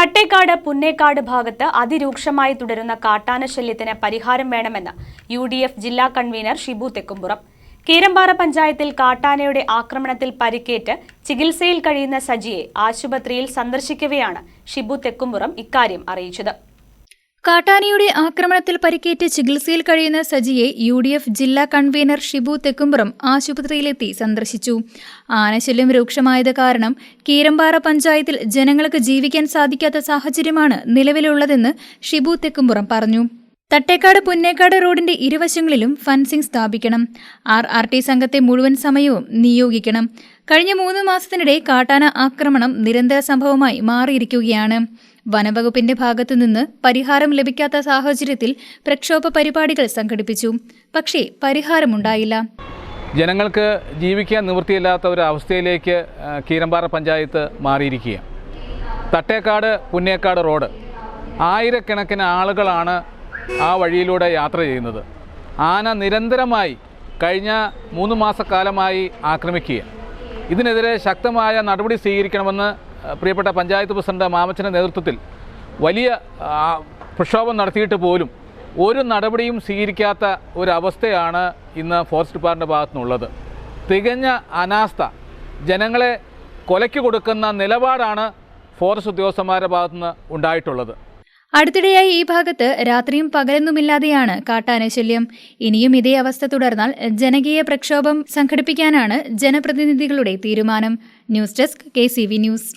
തട്ടേക്കാട് പുന്നേക്കാട് ഭാഗത്ത് അതിരൂക്ഷമായി തുടരുന്ന കാട്ടാന ശല്യത്തിന് പരിഹാരം വേണമെന്ന് യു ഡി എഫ് ജില്ലാ കൺവീനർ ഷിബു തെക്കുംപുറം. കീരമ്പാറ പഞ്ചായത്തിൽ കാട്ടാനയുടെ ആക്രമണത്തിൽ പരിക്കേറ്റ് ചികിത്സയിൽ കഴിയുന്ന സജിയെ ആശുപത്രിയിൽ സന്ദർശിക്കവെയാണ് ഷിബു തെക്കുംപുറം ഇക്കാര്യം അറിയിച്ചത്. കാട്ടാനയുടെ ആക്രമണത്തിൽ പരിക്കേറ്റ് ചികിത്സയിൽ കഴിയുന്ന സജിയെ യു ഡി എഫ് ജില്ലാ കൺവീനർ ഷിബു തെക്കുംപുറം ആശുപത്രിയിലെത്തി സന്ദർശിച്ചു. ആനശല്യം രൂക്ഷമായത് കാരണം കീരമ്പാറ പഞ്ചായത്തിൽ ജനങ്ങൾക്ക് ജീവിക്കാൻ സാധിക്കാത്ത സാഹചര്യമാണ് നിലവിലുള്ളതെന്ന് ഷിബു തെക്കുംപുറം പറഞ്ഞു. തട്ടേക്കാട് പുന്നേക്കാട് റോഡിന്റെ ഇരുവശങ്ങളിലും ഫൻസിംഗ് സ്ഥാപിക്കണം. ആർ ആർ ടി സംഘത്തെ മുഴുവൻ സമയവും നിയോഗിക്കണം. കഴിഞ്ഞ മൂന്ന് മാസത്തിനിടെ കാട്ടാന ആക്രമണം നിരന്തര സംഭവമായി മാറിയിരിക്കുകയാണ്. വനവകുപ്പിന്റെ ഭാഗത്തുനിന്ന് പരിഹാരം ലഭിക്കാത്ത സാഹചര്യത്തിൽ പ്രക്ഷോഭ പരിപാടികൾ സംഘടിപ്പിച്ചു. പക്ഷേ പരിഹാരമുണ്ടായില്ല. ജനങ്ങൾക്ക് ജീവിക്കാൻ നിവൃത്തിയില്ലാത്ത ഒരു അവസ്ഥയിലേക്ക് കീരമ്പാറ പഞ്ചായത്ത് മാറിയിരിക്കുകയാണ്. തട്ടേക്കാട് പുന്നേക്കാട് റോഡ് ആയിരക്കണക്കിന് ആളുകളാണ് ആ വഴിയിലൂടെ യാത്ര ചെയ്യുന്നത്. ആന നിരന്തരമായി കഴിഞ്ഞ മൂന്ന് മാസക്കാലമായി ആക്രമിക്കുക ഇതിനെതിരെ ശക്തമായ നടപടി സ്വീകരിക്കണമെന്ന് പ്രിയപ്പെട്ട പഞ്ചായത്ത് പ്രസിഡന്റ് മാമച്ചന്റെ നേതൃത്വത്തിൽ വലിയ പ്രക്ഷോഭം നടത്തിയിട്ട് പോലും ഒരു നടപടിയും സ്വീകരിക്കാത്ത ഒരവസ്ഥയാണ് ഇന്ന് ഫോറസ്റ്റ് ഡിപ്പാർട്ട്മെന്റ് ഭാഗത്തു നിന്നുള്ളത് തികഞ്ഞ അനാസ്ഥ. ജനങ്ങളെ കൊലയ്ക്ക് കൊടുക്കുന്ന നിലപാടാണ് ഫോറസ്റ്റ് ഉദ്യോഗസ്ഥന്മാരുടെ ഭാഗത്തുനിന്ന് ഉണ്ടായിട്ടുള്ളത്. അടുത്തിടെയായി ഈ ഭാഗത്ത് രാത്രിയും പകലൊന്നുമില്ലാതെയാണ് കാട്ടാന ശല്യം. ഇനിയും ഇതേ അവസ്ഥ തുടർന്നാൽ ജനകീയ പ്രക്ഷോഭം സംഘടിപ്പിക്കാനാണ് ജനപ്രതിനിധികളുടെ തീരുമാനം. News desk K news.